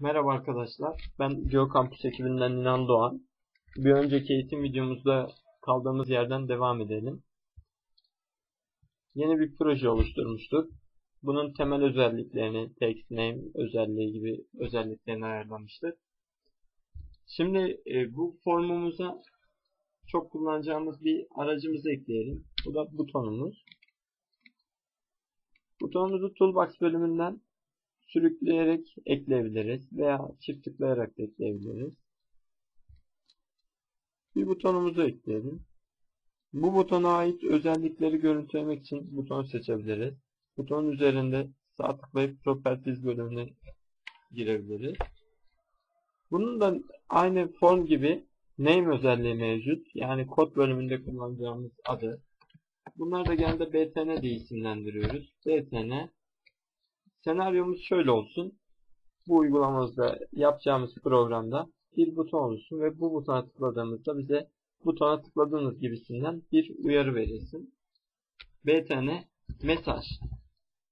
Merhaba arkadaşlar. Ben GeoCampus ekibinden İnan Doğan. Bir önceki eğitim videomuzda kaldığımız yerden devam edelim. Yeni bir proje oluşturmuştuk. Bunun temel özelliklerini, text name özelliği gibi özelliklerini ayarlamıştık. Şimdi e, bu formumuza çok kullanacağımız bir aracımızı ekleyelim. Bu da butonumuz. Butonumuzu Toolbox bölümünden sürükleyerek ekleyebiliriz veya çift tıklayarak da ekleyebiliriz. Bir butonumuzu ekleyelim. Bu butona ait özellikleri görüntülemek için buton seçebiliriz. Butonun üzerinde sağ tıklayıp Properties bölümüne girebiliriz. Bunun da aynı form gibi name özelliği mevcut. Yani kod bölümünde kullanacağımız adı. Bunlar da genelde btn diye isimlendiriyoruz. btn Senaryomuz şöyle olsun. Bu uygulamamızda yapacağımız programda bir buton oluşsun ve bu butona tıkladığımızda bize butona tıkladığınız gibisinden bir uyarı verilsin. btn mesaj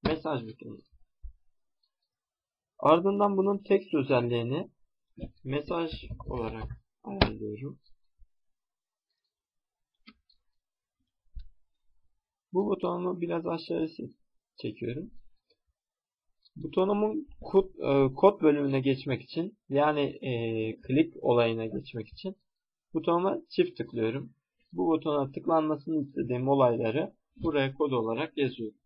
mesaj butonu. Ardından bunun text özelliğini mesaj olarak ayarlıyorum. Bu butonumu biraz aşağıya çekiyorum. Butonumun kod, e, kod bölümüne geçmek için yani e, klik olayına geçmek için butonuma çift tıklıyorum. Bu butona tıklanmasını istediğim olayları buraya kod olarak yazıyorum.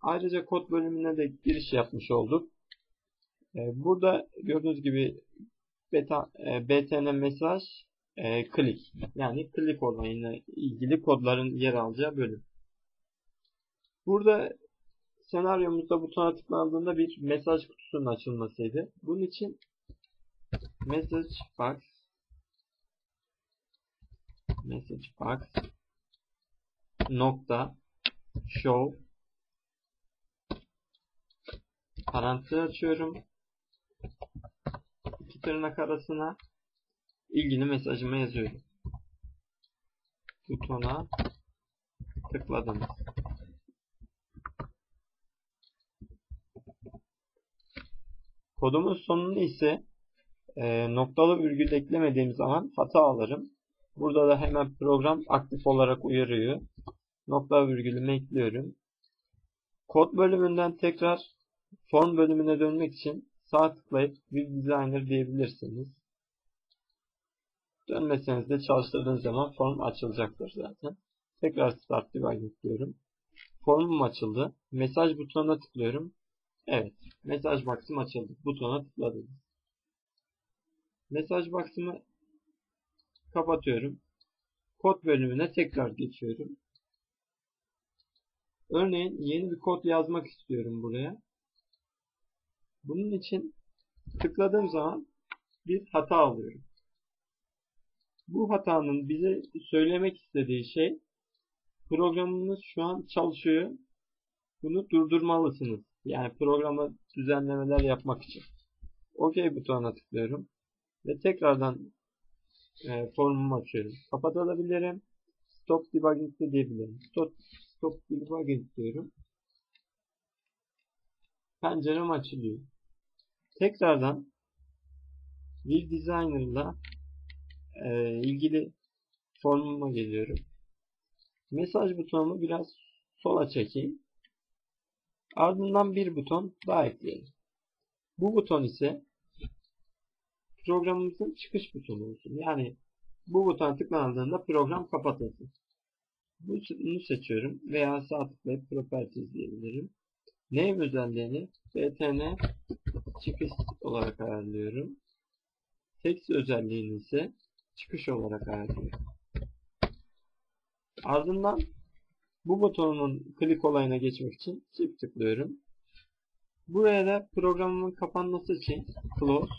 Ayrıca kod bölümüne de giriş yapmış olduk. E, burada gördüğünüz gibi beta, e, btn mesaj e, klik yani klik olayına ilgili kodların yer alacağı bölüm. Burada senaryomuzda butona tıklandığında bir mesaj kutusunun açılmasıydı. Bunun için message box message box nokta show parantez açıyorum. İki tırnak arasına ilgili mesajımı yazıyorum. Butona tıkladım. Kodumun sonunu ise e, noktalı virgül eklemediğim zaman hata alırım. Burada da hemen program aktif olarak uyarıyor. Nokta virgülümü ekliyorum. Kod bölümünden tekrar form bölümüne dönmek için sağ tıklayıp bir designer diyebilirsiniz. Dönmeseniz de çalıştırdığınız zaman form açılacaktır zaten. Tekrar start debugging diyorum. Formum açıldı. Mesaj butonuna tıklıyorum. Evet. Mesaj box'ım açıldı. Butona tıkladım. Mesaj box'ımı kapatıyorum. Kod bölümüne tekrar geçiyorum. Örneğin yeni bir kod yazmak istiyorum buraya. Bunun için tıkladığım zaman bir hata alıyorum. Bu hatanın bize söylemek istediği şey programımız şu an çalışıyor. Bunu durdurmalısınız. Yani programa düzenlemeler yapmak için. OK butonuna tıklıyorum. Ve tekrardan e, formumu açıyorum. Kapatabilirim. Stop debugging de diyebilirim. Stop, stop debugging diyorum. Pencerem açılıyor. Tekrardan bir designer ile e, ilgili formuma geliyorum. Mesaj butonumu biraz sola çekeyim. Ardından bir buton daha ekleyelim. Bu buton ise programımızın çıkış butonu olsun. Yani bu butona tıklandığında program kapatılsın. Bunu seçiyorum veya sağ tıklayıp Properties diyebilirim. Name özelliğini btn çıkış olarak ayarlıyorum. Text özelliğini ise çıkış olarak ayarlıyorum. Ardından bu butonun klik olayına geçmek için çift tıklıyorum. Buraya da programımın kapanması için close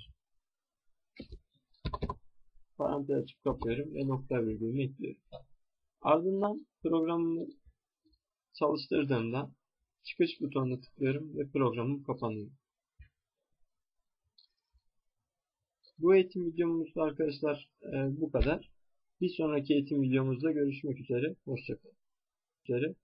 parantez açıp kapıyorum ve nokta virgülümü ekliyorum. Ardından programımı çalıştırdığımda çıkış butonuna tıklıyorum ve programım kapanıyor. Bu eğitim videomuzda arkadaşlar e, bu kadar. Bir sonraki eğitim videomuzda görüşmek üzere. Hoşçakalın. ekipleri